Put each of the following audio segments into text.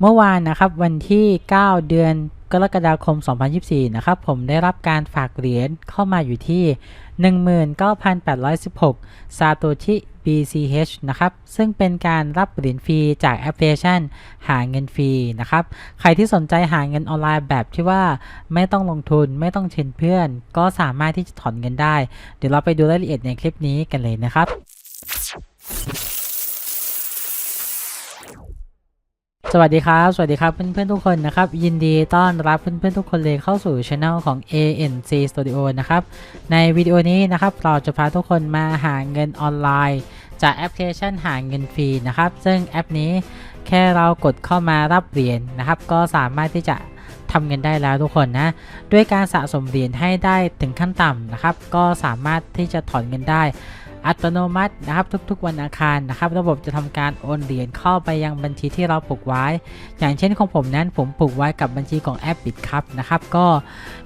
เมื่อวานนะครับวันที่ 9 เดือนกรกฎาคม 2024 นะครับผมได้รับการฝากเหรียญเข้ามาอยู่ที่ 19,816 ซาโตชิ BCH นะครับ ซึ่งเป็นการรับเหรียญฟรีจากแอปพลิเคชัน หาเงินฟรีนะครับ ใครที่สนใจหาเงินออนไลน์แบบที่ว่าไม่ต้องลงทุนไม่ต้องเชิญเพื่อน ก็สามารถที่จะถอนเงินได้ เดี๋ยวเราไปดูรายละเอียดในคลิปนี้กันเลยนะครับ สวัสดีครับ สวัสดีครับเพื่อนๆทุกคนนะครับ ยินดีต้อนรับเพื่อนๆทุกคนเลยเข้าสู่ช anel ของ ANC Studio นะครับ ในวิดีโอนี้นะครับเราจะพาทุกคนมาหาเงินออนไลน์ จากแอปพลิเคชันหาเงินฟรีนะครับ ซึ่งแอปนี้แค่เรากดเข้ามารับเหรียญนะครับ ก็สามารถที่จะทำเงินได้แล้วทุกคนนะด้วยการสะสมเหรียญให้ได้ถึงขั้นต่ำนะครับ ก็สามารถที่จะถอนเงินได้ อัตโนมัตินะครับทุกๆวันอังคารนะครับ ระบบจะทำการโอนเหรียญเข้าไปยังบัญชีที่เราผูกไว้ อย่างเช่นของผมนั้นผมผูกไว้กับบัญชีของแอปบิตครับนะครับ ก็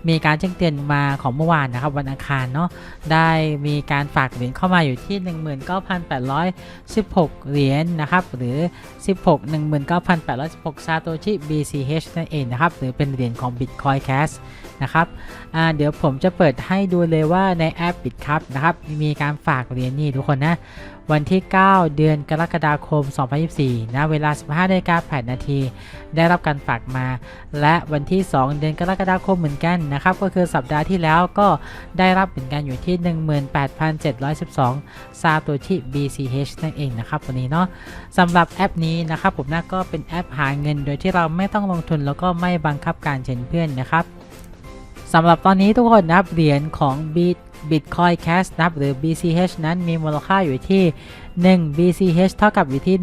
มีการแจ้งเตือนมาของเมื่อวานนะครับ วันอังคารเนาะได้มีการฝากเหรียญเข้ามาอยู่ที่ 19,816 เหรียญนะครับ หรือ 16 19,816ซาโตชิ BCH นั่นเองนะครับ หรือเป็นเหรียญของ Bitcoin Cash นะครับเดี๋ยวผมจะเปิดให้ดูเลยว่าในแอปบิตครับนะครับ มีการฝากเหรียญนี่ทุกคนนะ วันที่ 9 เดือนกรกฎาคม 2024 นะเวลา 15นาฬิกา8นาที ได้รับการฝากมา และวันที่ 2 เดือนกรกฎาคมเหมือนกันนะครับ ก็คือสัปดาห์ที่แล้วก็ได้รับเหมือนกันอยู่ที่ 18,712 ซาโตชิ BCH นั่นเองนะครับวันนี้เนาะสำหรับแอปนี้นะครับผมนะก็เป็นแอปหาเงิน โดยที่เราไม่ต้องลงทุนแล้วก็ไม่บังคับการเชิญเพื่อนนะครับสำหรับตอนนี้ทุกคนนะครับเหรียญของ Bit Bitcoin Cash นับหรือ BCH นั้นมีมูลค่าอยู่ที่ 1 BCH เท่ากับอยู่ที่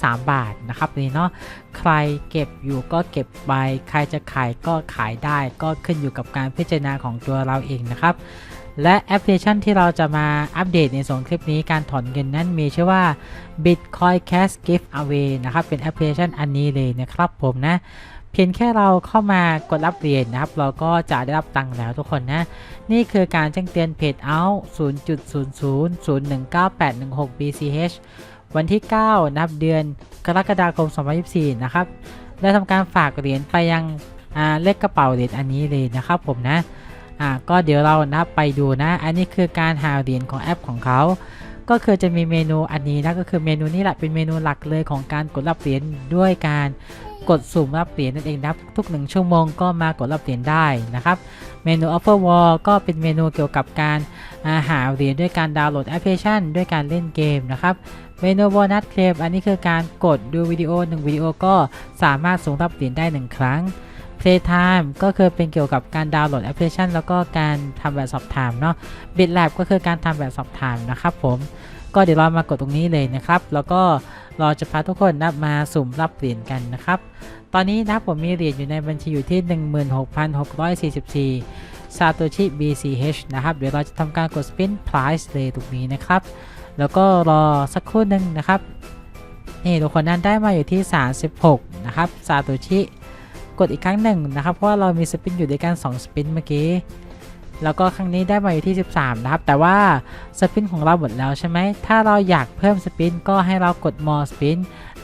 12,403 บาทนะครับนี่เนาะใครเก็บอยู่ก็เก็บไป ใครจะขายก็ขายได้ ก็ขึ้นอยู่กับการพิจารณาของตัวเราเองนะครับ และแอปพลิเคชันที่เราจะมาอัปเดตในส่วนคลิปนี้การถอนเงินนั้นมีชื่อว่า Bitcoin Cash Giveaway นะครับ เป็นแอปพลิเคชันอันนี้เลยนะครับผมนะ เพียงแค่เราเข้ามากดรับเหรียญนะครับ เราก็จะได้รับตังค์แล้วทุกคนนะ นี่คือการแจ้งเตือนเพจ out 0.00019816 BCH วันที่ 9 นะครับ เดือนกรกฎาคม 2024 นะครับ ได้ทำการฝากเหรียญไปยังอ่าเลขกระเป๋าเหรียญอันนี้เลยนะครับผมนะอ่าก็เดี๋ยวเรานะไปดูนะ อันนี้คือการหาเหรียญของแอปของเขา ก็คือจะมีเมนูอันนี้นะก็คือเมนูนี้แหละเป็นเมนูหลักเลยของการกดรับเหรียญด้วยการ กดสุ่มรับเหรียญนั่นเองนะครับ ทุกๆหนึ่งชั่วโมงก็มากดรับเหรียญได้นะครับ เมนู Offer Wall ก็เป็นเมนูเกี่ยวกับการาหาเหรียญด้วยการดาวน์โหลดแอปพลิเคชัน ด้วยการเล่นเกมนะครับ เมนูโบนัสเคลมอันนี้คือการกดดูวิดีโอ 1 วิดีโอก็สามารถส่งรับเหรียญได้ 1 ครั้ง Playtime ก็คือเป็นเกี่ยวกับการดาวน์โหลดแอปพลิเคชัน แล้วก็การทำแบบสอบถามเนาะ BitLab ก็คือการทำแบบสอบถามนะครับผม ก็เดี๋ยวเรามากดตรงนี้เลยนะครับ แล้วก็ เราจะพาทุกคนนะมาสุ่มรับเหรียญกันนะครับ ตอนนี้นะผมมีเหรียญอยู่ในบัญชีอยู่ที่ 16,644ซาโตชิ BCH นะครับ เดี๋ยวเราจะทำการกด spin price เลยตรงนี้นะครับ แล้วก็รอสักครู่หนึ่งนะครับ นี่ทุกคนนั้นได้มาอยู่ที่ 36 นะครับซาโตชิ กดอีกครั้งหนึ่งนะครับ เพราะว่าเรามีสปินอยู่ด้วยกัน 2 สปินเมื่อกี้ แล้วก็ครั้งนี้ได้มาอยู่ที่ 13 นะครับ แต่ว่าสปินของเราหมดแล้วใช่ไหม ถ้าเราอยากเพิ่มสปินก็ให้เรากด more spin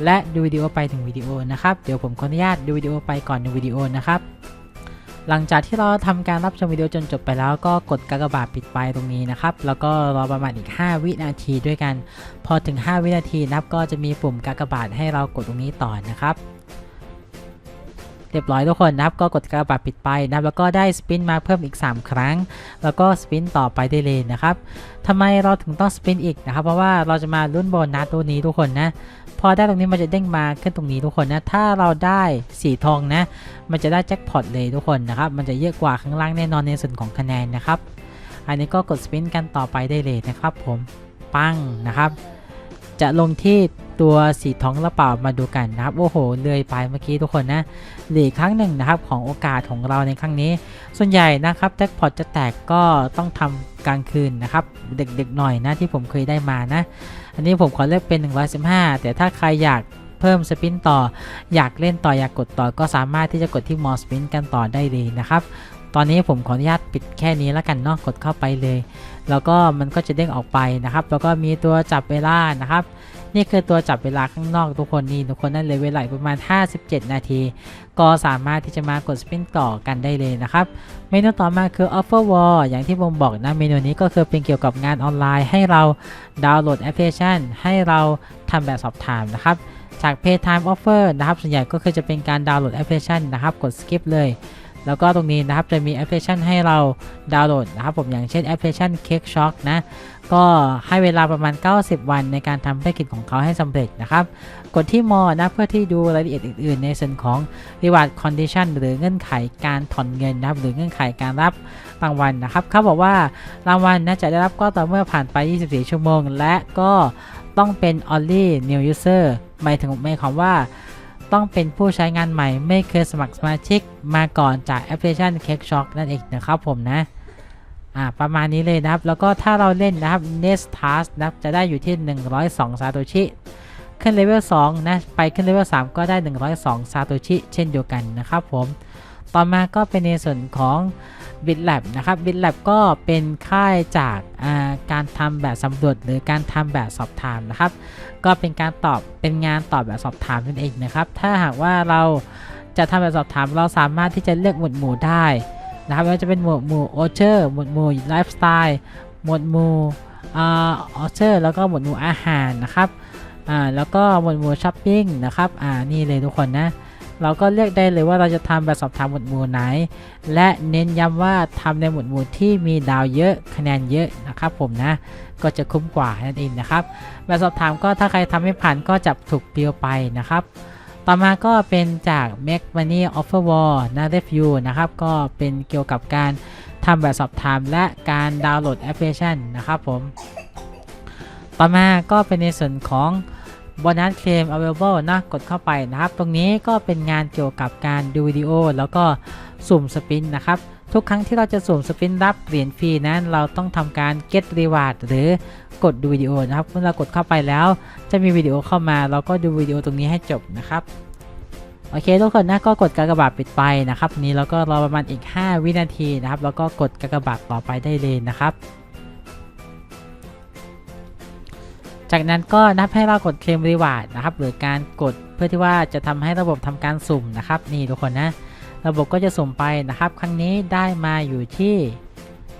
และดูวิดีโอไปถึงวิดีโอนะครับ เดี๋ยวผมขออนุญาตดูวิดีโอไปก่อนในวิดีโอนะครับ หลังจากที่เราทำการรับชมวิดีโอจนจบไปแล้วก็กดกากบาทปิดไปตรงนี้นะครับ แล้วก็รอประมาณอีก 5 วินาทีด้วยกัน พอถึง 5 วินาทีนะครับก็จะมีปุ่มกากบาทให้เรากดตรงนี้ต่อนะครับ เรียบร้อยทุกคนนะครับ ก็กดกากบาทปิดไปนะครับ แล้วก็ได้สปินมาเพิ่มอีก 3 ครั้ง แล้วก็สปินต่อไปได้เลยนะครับทำไมเราถึงต้องสปินอีกนะครับ เพราะว่าเราจะมาลุ้นโบนัสตัวนี้ทุกคนนะ พอได้ตรงนี้มันจะเด้งมาขึ้นตรงนี้ทุกคนนะ ถ้าเราได้สีทองนะ มันจะได้แจ็คพอตเลยทุกคนนะครับ มันจะเยอะกว่าข้างล่างแน่นอนในส่วนของคะแนนนะครับ อันนี้ก็กดสปินกันต่อไปได้เลยนะครับ ผม ปังนะครับ จะลงที่ตัวสีทองหรือเปล่ามาดูกันนะครับ โอ้โหเลยไปเมื่อกี้ทุกคนนะเหลืออกครั้งหนึ่งนะครับของโอกาสของเราในครั้งนี้ ส่วนใหญ่นะครับแจ็คพอตจะแตกก็ต้องทำกลางคืนนะครับเด็กๆหน่อยนะที่ผมเคยได้มานะ อันนี้ผมขอเลือกเป็น 115 แต่ถ้าใครอยาก เพิ่มสปินต่อ อยากเล่นต่ออยากกดต่อก็สามารถที่จะกดที่มอสปินกันต่อได้เลยนะครับตอนนี้ผมขออนุญาตปิดแค่นี้แล้วกันเนาะกดเข้าไปเลย แล้วก็มันก็จะเด้งออกไปนะครับ แล้วก็มีตัวจับเวลานะครับ นี่คือตัวจับเวลาข้างนอกทุกคนนี่ทุกคนนั่นเลยเวลาประมาณ 57 นาที ก็สามารถที่จะมากดสปินต่อกันได้เลยนะครับ เมนูต่อมาคือ Offer Wall อย่างที่ผมบอกนะเมนูนี้ก็คือเป็นเกี่ยวกับงานออนไลน์ ให้เราดาวน์โหลดแอปพลิเคชันให้เราทำแบบสอบถามนะครับ จาก Paytime Offer นะครับ ส่วนใหญ่ก็คือจะเป็นการดาวน์โหลดแอปพลิเคชันนะครับ กด skip เลย แล้วก็ตรงนี้นะครับจะมีแอปพลิเคชันให้เราดาวน์โหลดนะครับผมอย่างเช่นแอปพลิเคชัน Cake Shock นะ ก็ให้เวลาประมาณ 90 วันในการทำภารกิจของเขาให้สำเร็จนะครับ กดที่มอนะเพื่อที่ดูรายละเอียดอื่น ๆ ในส่วนของ reward condition หรือเงื่อนไขการถอนเงินนะครับ หรือเงื่อนไขการรับรางวัลนะครับเขาบอกว่ารางวัลนะจะได้รับก็ต่อเมื่อผ่านไป 24 ชั่วโมง และก็ต้องเป็น only new user หมายถึงหมายความว่า ต้องเป็นผู้ใช้งานใหม่ไม่เคยสมัครสมาชิกมาก่อนจากแอปพลิเคชัน Cake Shock นั่นเองนะครับผมนะอ่าประมาณนี้เลยนะครับ แล้วก็ถ้าเราเล่นนะครับ Next Task นะครับจะได้อยู่ที่ 102 ซาโตชิ ขึ้นเลเวล2นะไปขึ้นเลเวล3ก็ได้ 102 ซาโตชิ เช่นเดียวกันนะครับผม ต่อมาก็เป็นในส่วนของ BitLab นะครับ BitLab ก็เป็นค่ายจากาการทำแบบสำรวจหรือการทำแบบสอบถามนะครับ ก็เป็นการตอบเป็นงานตอบแบบสอบถามนั่นเองนะครับ ถ้าหากว่าเราจะทำแบบสอบถามเราสามารถที่จะเลือกหมวดหมู่ได้นะครับว่าจะเป็นหมวดหมู่โอเชอร์หมวดหมู่ไลฟ์สไตล์หมวดหมู่อออเชอร์แล้วก็หมวดหมู่อาหารนะครับอ่าแล้วก็หมวดหมู่ช้อปปิ้งนะครับอ่านี่เลยทุกคนนะ เราก็เลือกได้เลยว่าเราจะทำแบบสอบถามหมวดหมู่ไหน และเน้นย้ำว่าทำในหมวดหมู่ที่มีดาวเยอะคะแนนเยอะนะครับผมนะก็จะคุ้มกว่านั่นเองนะครับแบบสอบถามก็ถ้าใครทำไม่ผ่านก็จะถูกเปลียวไปนะครับต่อมาก็เป็นจาก Make Money Offer Wall นะ Review นะครับ ก็เป็นเกี่ยวกับการทำแบบสอบถามและการดาวน์โหลดแอปพลิเคชันนะครับผม ต่อมาก็เป็นในส่วนของ Bonus Claim Available นะกดเข้าไปนะครับ ตรงนี้ก็เป็นงานเกี่ยวกับการดูวิดีโอ แล้วก็สุ่มสปินนะครับ ทุกครั้งที่เราจะสุ่มสปินรับเหรียญฟรีนั้น เราต้องทำการ get reward หรือกดดูวิดีโอนะครับเมื่อเรากดเข้าไปแล้ว จะมีวิดีโอเข้ามา เราก็ดูวิดีโอตรงนี้ให้จบนะครับโอเคทุกคนนะก็กดกากบาทปิดไปนะครับนี้แล้วก็รอประมาณอีก 5 วินาทีนะครับ แล้วก็กดกากบาทต่อไปได้เลยนะครับ จากนั้นก็นับให้เรากดเคลมรีวาร์ดนะครับหรือการกดเพื่อที่ว่าจะทำให้ระบบทำการสุ่มนะครับ นี่ทุกคนนะ ระบบก็จะสุ่มไปนะครับ ครั้งนี้ได้มาอยู่ที่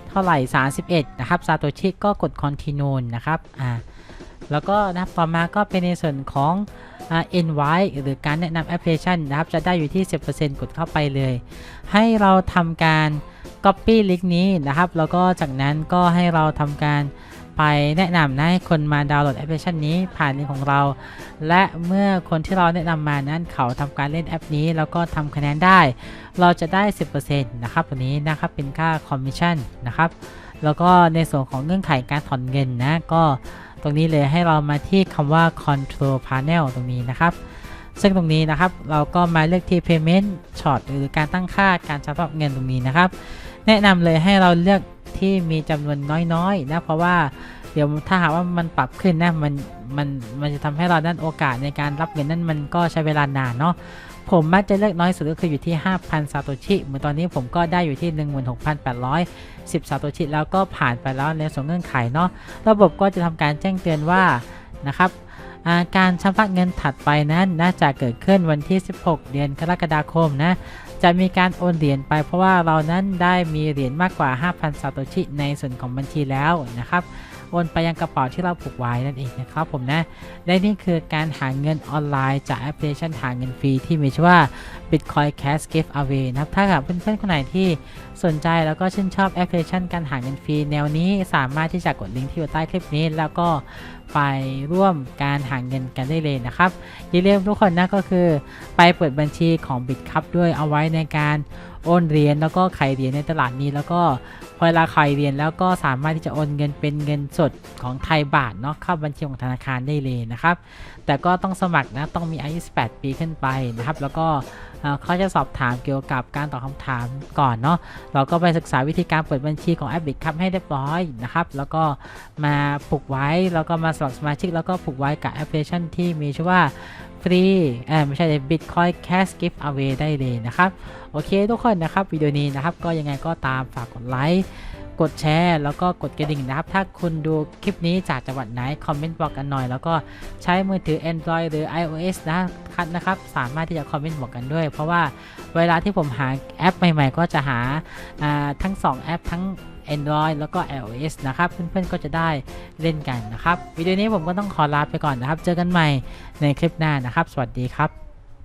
เท่าไหร่ 31 นะครับซาโตชิก็กด continue นะครับอ่าแล้วก็นับต่อมาก็เป็นในส่วนของอ่า invite หรือการแนะนำแอปพลิเคชันนะครับ จะได้อยู่ที่ 10%กดเข้าไปเลย ให้เราทำการ copy link นี้นะครับ แล้วก็จากนั้นก็ให้เราทำการ ไปแนะนำนะให้คนมาดาวน์โหลดแอปพลิเคชันนี้ผ่านลิงก์ของเรา และเมื่อคนที่เราแนะนำมานั้นเขาทำการเล่นแอปนี้ แล้วก็ทำคะแนนได้ เราจะได้ 10%นะครับตัวนี้นะครับเป็นค่าคอมมิชชั่นนะครับแล้วก็ในส่วนของเงื่อนไขการถอนเงินนะก็ตรงนี้เลยให้เรามาที่คำว่า control panel ตรงนี้นะครับซึ่งตรงนี้นะครับเราก็มาเลือกที่ payment short หรือการตั้งค่าการชำระเงินตรงนี้นะครับ แนะนำเลยให้เราเลือก ที่มีจำนวนน้อยๆนะเพราะว่าเดี๋ยวถ้าหากว่ามันปรับขึ้นนะมันมันมันจะทำให้เราด้านโอกาสในการรับเงินนั้นมันก็ใช้เวลานานเนาะผมมักจะเลือกน้อยสุดก็คืออยู่ที่ 5,000 ซาโตชิเหมือนตอนนี้ผมก็ได้อยู่ที่ 16,810 ซาโตชิแล้วก็ผ่านไปแล้วในส่วนเงื่อนไขเนาะระบบก็จะทำการแจ้งเตือนว่านะครับาการชำระเงินถัดไปนั้นน่าจะเกิดขึ้นวันที่ 16 เดือนกรกฎาคมนะ จะมีการโอนเหรียญไปเพราะว่าเรานั้นได้มีเหรียญมากกว่า 5,000 ซาโตชิในส่วนของบัญชีแล้วนะครับ โอนไปยังกระเป๋าที่เราผูกไว้นั่นเองนะครับผมนะ และนี่คือการหาเงินออนไลน์จากแอปพลิเคชันหาเงินฟรีที่มีชื่อว่า Bitcoin Cash Giveaway นะครับ ถ้าหากเพื่อนๆคนไหนที่สนใจแล้วก็ชื่นชอบแอปพลิเคชันการหาเงินฟรีแนวนี้สามารถที่จะกดลิงก์ที่อยู่ใต้คลิปนี้แล้วก็ไปร่วมการหาเงินกันได้เลยนะครับ อย่าลืมทุกคนนะก็คือไปเปิดบัญชีของ Bitcup ด้วยเอาไว้ในการโอนเหรียญแล้วก็ขายเหรียญในตลาดนี้แล้วก็ พอเวลาขายเรียนแล้วก็สามารถที่จะโอนเงินเป็นเงินสดของไทยบาทเนาะเข้าบัญชีของธนาคารได้เลยนะครับ แต่ก็ต้องสมัครนะต้องมีอายุ18ปีขึ้นไปนะครับ แล้วก็ เขาจะสอบถามเกี่ยวกับการตอบคำถามก่อนเนาะเราก็ไปศึกษาวิธีการเปิดบัญชีของแอปบิ c ครับให้เรียบร้อยนะครับ แล้วก็มาผูกไว้แล้วก็มาสมัครสมาชิก แล้วก็ผูกไว้กับแอปพลิเคชันที่มีชื่อว่าฟรีเออไม่ใช่ Bitcoin Cash Gift Away ได้เลยนะครับ โอเคทุกคนนะครับ วิดีโอนี้นะครับ ก็ยังไงก็ตามฝากกดไลค์ กดแชร์ แล้วก็กดกระดิ่งนะครับ ถ้าคุณดูคลิปนี้จากจังหวัดไหน คอมเมนต์บอกกันหน่อย แล้วก็ใช้มือถือ Android หรือ iOS นะครับนะครับ สามารถที่จะคอมเมนต์บอกกันด้วย เพราะว่าเวลาที่ผมหาแอปใหม่ๆ ก็จะหาาทั้ง 2 แอปทั้ง Android แล้วก็ iOS นะครับ เพื่อนๆ ก็จะได้เล่นกันนะครับ วิดีโอนี้ผมก็ต้องขอลาไปก่อนนะครับ เจอกันใหม่ในคลิปหน้านะครับ สวัสดีครับ